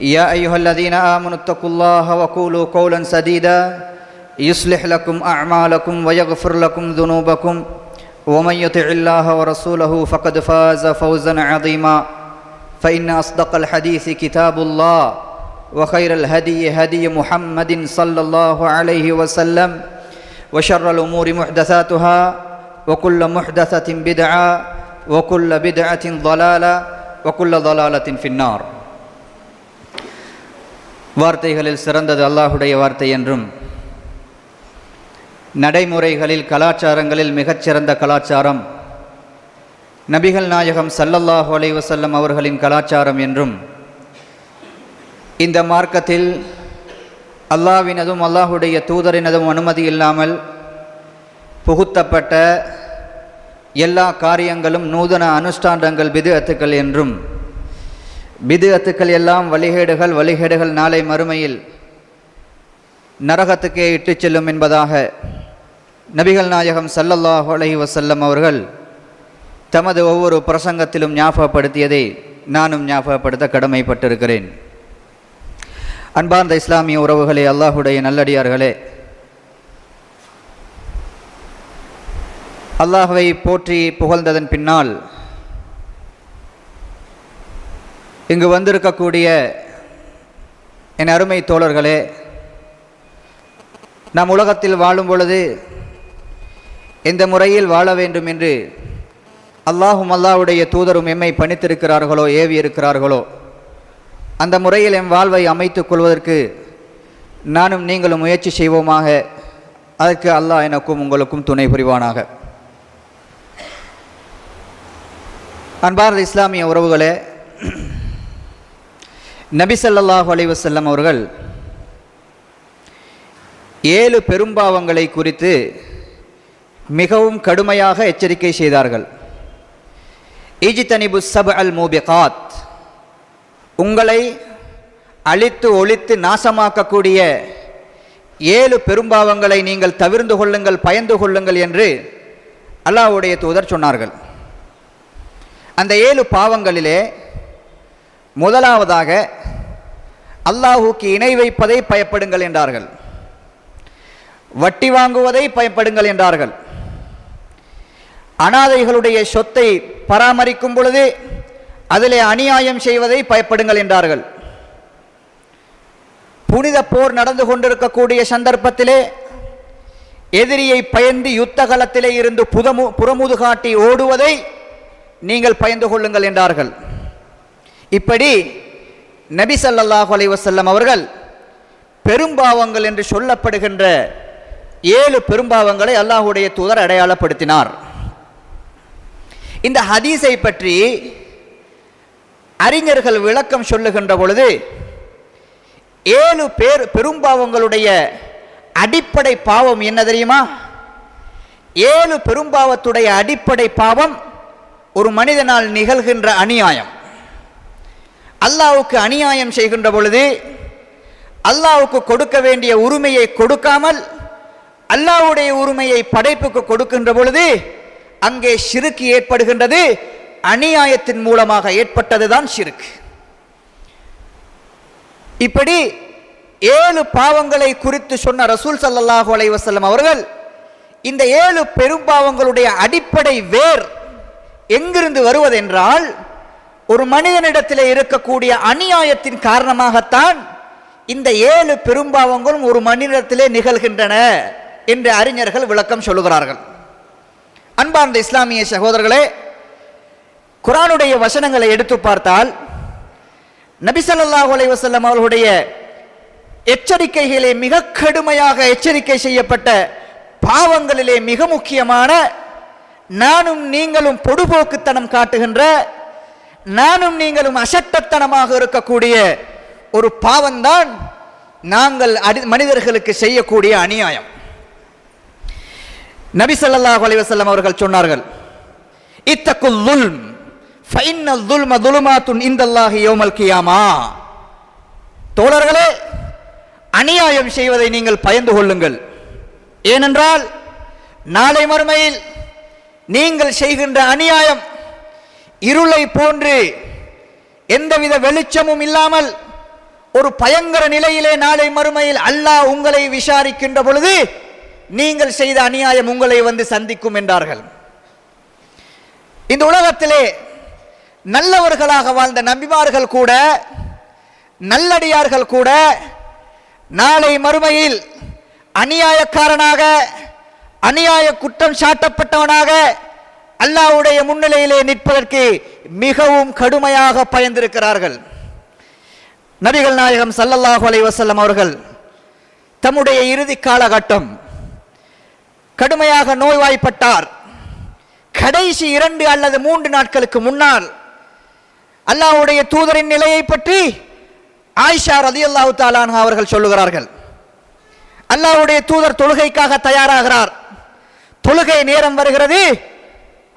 يا أيها الذين آمنوا اتقوا الله وقولوا قولا سديدا يصلح لكم أعمالكم ويغفر لكم ذنوبكم ومن يطع الله ورسوله فقد فاز فوزا عظيما فإن أصدق الحديث كتاب الله وخير الهدي هدي محمد صلى الله عليه وسلم وشر الأمور محدثاتها وكل محدثة بدعة وكل بدعة ضلالة وكل ضلالة في النار வார்த்தைகளில் சிறந்தது அல்லாஹுடைய வார்த்தை என்றும் நடைமுறைகளில் கலாச்சாரங்களில் மிகச்சிறந்த கலாச்சாரம் நபிகள் நாயகம் சல்லல்லாஹு அலைஹி வஸல்லம் அவர்களின் கலாச்சாரம் என்றும் இந்த மார்க்கத்தில் அல்லாவினதும் அல்லாஹுடைய தூதரினதும் அனுமதி இல்லாமல் புகுத்தப்பட்ட எல்லா காரியங்களும் நூதன அனுஷ்டாண்டங்கள் விதத்துக்கள் என்றும் பிதுகத்துக்கள் எல்லாம் வழிகேடுகள் வழிகேடுகள் நாளை மறுமையில் நரகத்துக்கே இட்டுச் செல்லும் என்பதாக நபிகள் நாயகம் சல்லல்லாஹ் அலஹி வசல்லம் அவர்கள் தமது ஒவ்வொரு பிரசங்கத்திலும் ஞாபகப்படுத்தியதை நானும் ஞாபகப்படுத்த கடமைப்பட்டிருக்கிறேன். அன்பார்ந்த இஸ்லாமிய உறவுகளே அல்லாஹுடைய நல்லடியார்களே அல்லாஹுவை போற்றி புகழ்ந்ததன் பின்னால் இங்கு வந்திருக்கக்கூடிய என் அருமை தோழர்களே நாம் உலகத்தில் வாழும் பொழுது எந்த முறையில் வாழ வேண்டும் என்று அல்லாஹும் அல்லாவுடைய தூதரும் எம்மை பணித்திருக்கிறார்களோ ஏவி இருக்கிறார்களோ அந்த முறையில் எம் வாழ்வை அமைத்துக் கொள்வதற்கு நானும் நீங்களும் முயற்சி செய்வோமாக. அதற்கு அல்லாஹ் எனக்கும் உங்களுக்கும் துணை புரிவானாக. அன்பார்ந்த இஸ்லாமிய உறவுகளே நபி அலைவசல்லம் அவர்கள் ஏழு பெரும்பாவங்களை குறித்து மிகவும் கடுமையாக எச்சரிக்கை செய்தார்கள். ஈஜித்தனிபு சப் அல் மூபிகாத் உங்களை அழித்து ஒழித்து நாசமாக்கக்கூடிய ஏழு பெரும்பாவங்களை நீங்கள் தவிர்ந்து கொள்ளுங்கள் பயந்து கொள்ளுங்கள் என்று அல்லாஹ்வுடைய தூதர் சொன்னார்கள். அந்த ஏழு பாவங்களிலே முதலாவதாக அல்லாஹுக்கு இணை வைப்பதை பயப்படுங்கள் என்றார்கள். வட்டி வாங்குவதை பயப்படுங்கள் என்றார்கள். அனாதைகளுடைய சொத்தை பராமரிக்கும் பொழுது அதிலே அநியாயம் செய்வதை பயப்படுங்கள் என்றார்கள். புனித போர் நடந்து கொண்டிருக்கக்கூடிய சந்தர்ப்பத்திலே எதிரியை பயந்து யுத்த களத்திலே இருந்து புதமு புறமுது காட்டி ஓடுவதை நீங்கள் பயந்து கொள்ளுங்கள் என்றார்கள். இப்படி நபி ஸல்லல்லாஹு அலைஹி அவர்கள் பெரும்பாவங்கள் என்று சொல்லப்படுகின்ற ஏழு பெரும்பாவங்களை அல்லாஹுடைய தூதர் அடையாளப்படுத்தினார். இந்த ஹதீஸை பற்றி அறிஞர்கள் விளக்கம் சொல்லுகின்ற பொழுது ஏழு பேர் பெரும்பாவங்களுடைய அடிப்படை பாவம் என்ன தெரியுமா? ஏழு பெரும்பாவத்துடைய அடிப்படை பாவம் ஒரு மனிதனால் நிகழ்கின்ற அநியாயம். அல்லாவுக்கு அநியாயம் செய்கின்ற பொழுது அல்லாவுக்கு கொடுக்க வேண்டிய உரிமையை கொடுக்காமல் அல்லாவுடைய உரிமையை படைப்புக்கு கொடுக்கின்ற பொழுது அங்கே சிறுக்கு ஏற்படுகின்றது அநியாயத்தின் மூலமாக ஏற்பட்டதுதான் சிறுக்கு. இப்படி ஏழு பாவங்களை குறித்து சொன்ன ரசூல் சல்லாஹூ அலைவசல்லம் அவர்கள் இந்த ஏழு பெரும்பாவங்களுடைய அடிப்படை வேர் எங்கிருந்து வருவதென்றால் ஒரு மனிதனிடத்தில் இருக்கக்கூடிய அநியாயத்தின் காரணமாகத்தான் இந்த ஏழு பெரும்பாவங்களும் ஒரு மனிதத்திலே நிகழ்கின்றன என்று அறிஞர்கள் விளக்கம் சொல்லுகிறார்கள். அன்பார்ந்த இஸ்லாமிய சகோதரர்களே குரானுடைய வசனங்களை எடுத்து பார்த்தால் நபிசல்லாஹு அலைவசல்லம் அவர்களுடைய எச்சரிக்கைகளே மிக கடுமையாக எச்சரிக்கை செய்யப்பட்ட பாவங்களிலே மிக முக்கியமான நானும் நீங்களும் பொடுபோக்குத்தனம் காட்டுகின்ற நானும் நீங்களும் அசட்டத்தனமாக இருக்கக்கூடிய ஒரு பாவம்தான் நாங்கள் அடி மனிதர்களுக்கு செய்யக்கூடிய அநியாயம். நபி சொல்லாஹ் அலைவசல்லம் அவர்கள் சொன்னார்கள் இத்தக்குல் துல்ம் ஃபைன்னல் துல்ம துலுமாத்துன் இந்தல்லாஹி யோமல் கியாமா. தோழர்களே அநியாயம் செய்வதை நீங்கள் பயந்து கொள்ளுங்கள். ஏனென்றால் நாளை மறுமையில் நீங்கள் செய்கின்ற அநியாயம் இருளை போன்று எந்தவித வெளிச்சமும் இல்லாமல் ஒரு பயங்கர நிலையிலே நாளை மறுமையில் அல்லாஹ் உங்களை விசாரிக்கின்ற பொழுது நீங்கள் செய்த அநியாயம் உங்களை வந்து சந்திக்கும் என்றார்கள். இந்த உலகத்திலே நல்லவர்களாக வாழ்ந்த நம்பிமார்கள் கூட நல்லடியார்கள் கூட நாளை மறுமையில் அநியாயக்காரனாக அநியாய குற்றம் சாட்டப்பட்டவனாக அல்லாவுடைய முன்னிலையிலே நிற்பதற்கு மிகவும் கடுமையாக பயந்திருக்கிறார்கள். நபிகள் நாயகம் சல்லல்லாஹு அலை வசல்லம் அவர்கள் தம்முடைய இறுதி காலகட்டம் கடுமையாக நோய்வாய்ப்பட்டார். கடைசி இரண்டு அல்லது மூன்று நாட்களுக்கு முன்னால் அல்லாஹ்வுடைய தூதரின் நிலையை பற்றி ஆயிஷா ரதி அல்லாஹு தாலான் அவர்கள் சொல்லுகிறார்கள். அல்லாவுடைய தூதர் தொழுகைக்காக தயாராகிறார். தொழுகை நேரம் வருகிறது.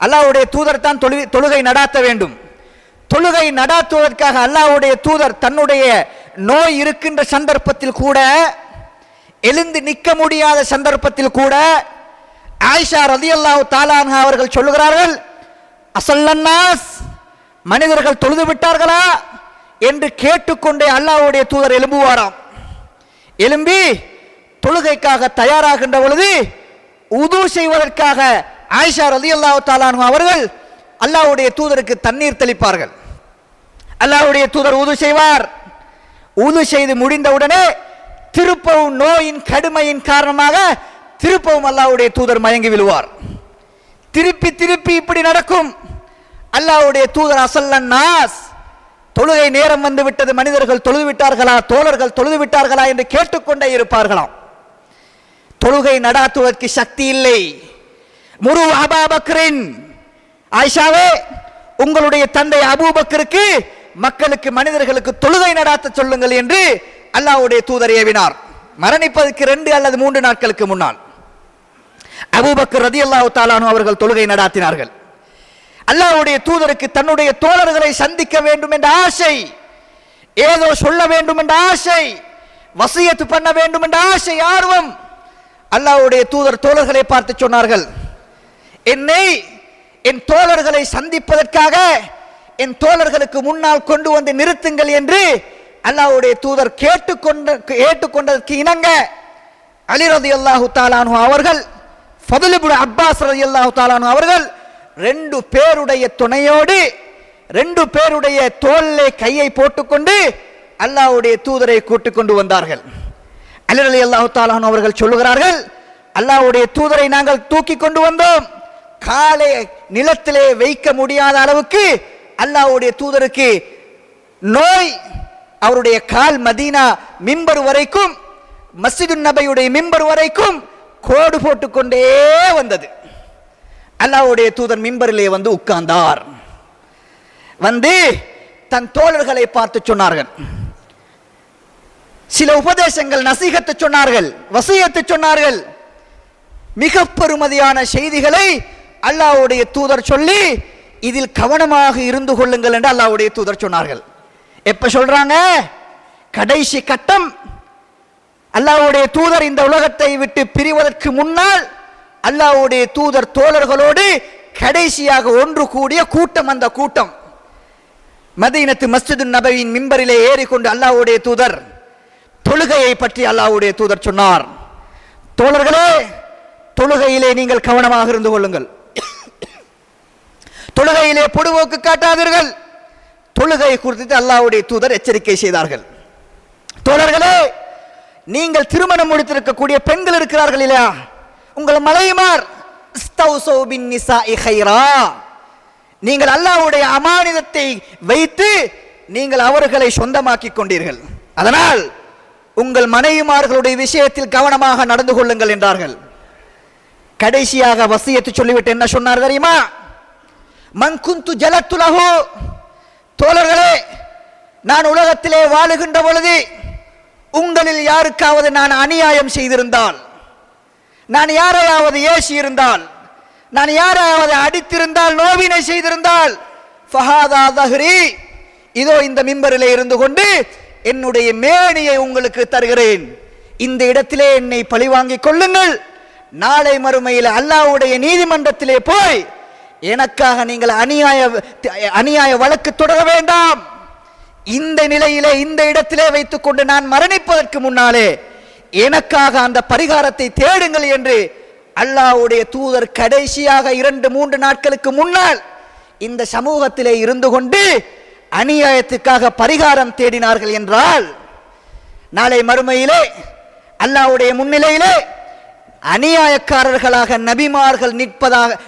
அல்லாவுடைய தூதர் தான் தொழு- தொழுகை நடாத்த வேண்டும். தொழுகை நடாத்துவதற்காக அல்லாஹ்வுடைய தூதர் தன்னுடைய நோய் இருக்கின்ற சந்தர்ப்பத்தில் கூட எழுந்து நிற்க முடியாத சந்தர்ப்பத்தில் கூட ஆயிஷா ரதி அல்லாஹு தாலான்ஹா அவர்கள் சொல்லுகிறார்கள் அசல்லன்னாஸ் மனிதர்கள் தொழுது விட்டார்களா? என்று கேட்டுக்கொண்டே அல்லாஹ்வுடைய தூதர் எழும்புவாராம். எழும்பி தொழுகைக்காக தயாராகின்ற பொழுது உது செய்வதற்காக ஆயிஷா ரதி அல்லாஹ் தாலானு அவர்கள் அல்லாஹ்வுடைய தூதருக்கு தண்ணீர் தெளிப்பார்கள். அல்லாஹ்வுடைய தூதர் உது செய்வார். உது செய்து முடிந்தவுடனே திருப்பவும் நோயின் கடுமையின் காரணமாக திருப்பவும் அல்லாஹ்வுடைய தூதர் மயங்கி விழுவார். திருப்பி திருப்பி இப்படி நடக்கும். அல்லாவுடைய தூதர் அசல்லன் நாஸ் தொழுகை நேரம் வந்து விட்டது மனிதர்கள் தொழுது விட்டார்களா தோழர்கள் தொழுது விட்டார்களா என்று கேட்டுக்கொண்டே இருப்பார்களாம். தொழுகை நடாத்துவதற்கு சக்தி இல்லை. முரு அபாபக்கரின் ஆயிஷாவே உங்களுடைய தந்தை அபூபக்கருக்கு மக்களுக்கு மனிதர்களுக்கு தொழுகை நடாத்த சொல்லுங்கள் என்று அல்லாவுடைய தூதர் ஏவினார். மரணிப்பதற்கு ரெண்டு அல்லது மூன்று நாட்களுக்கு முன்னால். அபூபக்கர் ரதியல்லாஹு தாலானு அவர்கள் தொழுகை நடாத்தினார்கள். அல்லாஹ்வுடைய தூதருக்கு தன்னுடைய தோழர்களை சந்திக்க வேண்டும் என்ற ஆசை ஏதோ சொல்ல வேண்டும் என்ற ஆசை வசியத்து பண்ண வேண்டும் என்ற ஆசை ஆர்வம் அல்லாஹ்வுடைய தூதர் தோழர்களை பார்த்து சொன்னார்கள். என்னை என் தோழர்களை சந்திப்பதற்காக என் தோழர்களுக்கு முன்னால் கொண்டு வந்து நிறுத்துங்கள் என்று அல்லாவுடைய தூதர் கேட்டுக்கொண்ட கேட்டுக்கொண்டதற்கு இணங்க அலி ரலியல்லாஹு தாலானு அவர்கள் ஃபதுலிபுல் அப்பாஸ் ரலியல்லாஹு தாலானு அவர்கள் ரெண்டு பேருடைய துணையோடு ரெண்டு பேருடைய தோல்லை கையை போட்டுக்கொண்டு அல்லாஹ்வுடைய தூதரை கூட்டிக் கொண்டு வந்தார்கள். அலி ரலியல்லாஹு தாலானு அவர்கள் சொல்லுகிறார்கள் அல்லாஹ்வுடைய தூதரை நாங்கள் தூக்கி கொண்டு வந்தோம். காலை நிலத்திலே வைக்க முடியாத அளவுக்கு அல்லாஹ்வுடைய தூதருக்கு நோய் அவருடைய கால் மதீனா மிம்பர் வரைக்கும் மஸ்ஜிது நபையுடைய மிம்பர் வரைக்கும் கோடு போட்டுக்கொண்டே வந்தது. அல்லாஹ்வுடைய தூதர் மிம்பரிலே வந்து உட்கார்ந்தார். வந்து தன் தோழர்களை பார்த்து சொன்னார்கள். சில உபதேசங்கள் நசீகத்து சொன்னார்கள் வசியத்து சொன்னார்கள். மிக பெருமதியான செய்திகளை அல்லாஹ்வுடைய தூதர் சொல்லி இதில் கவனமாக இருந்து கொள்ளுங்கள் என்று அல்லாவுடைய தூதர் சொன்னார்கள். எப்ப சொல்றாங்க? கடைசி கட்டம். அல்லாஹ்வுடைய தூதர் இந்த உலகத்தை விட்டு பிரிவதற்கு முன்னால் அல்லாஹ்வுடைய தூதர் தோழர்களோடு கடைசியாக ஒன்று கூடிய கூட்டம் அந்த கூட்டம். மதீனத்து மஸ்ஜிது நபவியின் மிம்பரிலே ஏறிக்கொண்டு அல்லாவுடைய தூதர் தொழுகையை பற்றி அல்லாவுடைய தூதர் சொன்னார். தோழர்களே தொழுகையிலே நீங்கள் கவனமாக இருந்து கொள்ளுங்கள். தொழுகையிலே பொடுபோக்கு காட்டாதீர்கள். தொழுகை குறித்து அல்லாவுடைய தூதர் எச்சரிக்கை செய்தார்கள். தோழர்களே நீங்கள் திருமணம் முடித்திருக்கக்கூடிய பெண்கள் இருக்கிறார்கள் இல்லையா? உங்கள் மலையுமார் நீங்கள் அல்லாஹ்வுடைய அமானிதத்தை வைத்து நீங்கள் அவர்களை சொந்தமாக்கிக் கொண்டீர்கள். அதனால் உங்கள் மனைவிமார்களுடைய விஷயத்தில் கவனமாக நடந்து கொள்ளுங்கள் என்றார்கள். கடைசியாக வசியத்து சொல்லிவிட்டு என்ன சொன்னார் தெரியுமா? மங்குந்து ஜலத்துலகு தோழர்களே நான் உலகத்திலே வாழுகின்ற பொழுது உங்களில் யாருக்காவது நான் அநியாயம் செய்திருந்தால் நான் யாரையாவது ஏசி இருந்தால் நான் யாரையாவது அடித்திருந்தால் நோவினை செய்திருந்தால் ஃபஹாதா தஹ்ரி இதோ இந்த மிம்பரிலே இருந்து கொண்டு என்னுடைய மேனியை உங்களுக்கு தருகிறேன். இந்த இடத்திலே என்னை பழிவாங்கிக் கொள்ளுங்கள். நாளை மறுமையில் அல்லாஹ்வுடைய நீதிமன்றத்திலே போய் எனக்காக நீங்கள் அநியாய அநியாய வழக்கு தொடர வேண்டாம். இந்த நிலையிலே இந்த இடத்திலே வைத்துக்கொண்டு நான் மரணிப்பதற்கு முன்னாலே எனக்காக அந்த பரிகாரத்தை தேடுங்கள் என்று அல்லாஹ்வுடைய தூதர் கடைசியாக இரண்டு மூன்று நாட்களுக்கு முன்னால் இந்த சமூகத்திலே இருந்து கொண்டு அநியாயத்துக்காக பரிகாரம் தேடினார்கள் என்றால் நாளை மறுமையிலே அல்லாஹ்வுடைய முன்னிலையிலே அநியாயக்காரர்களாக நபிமார்கள் நிற்பதாக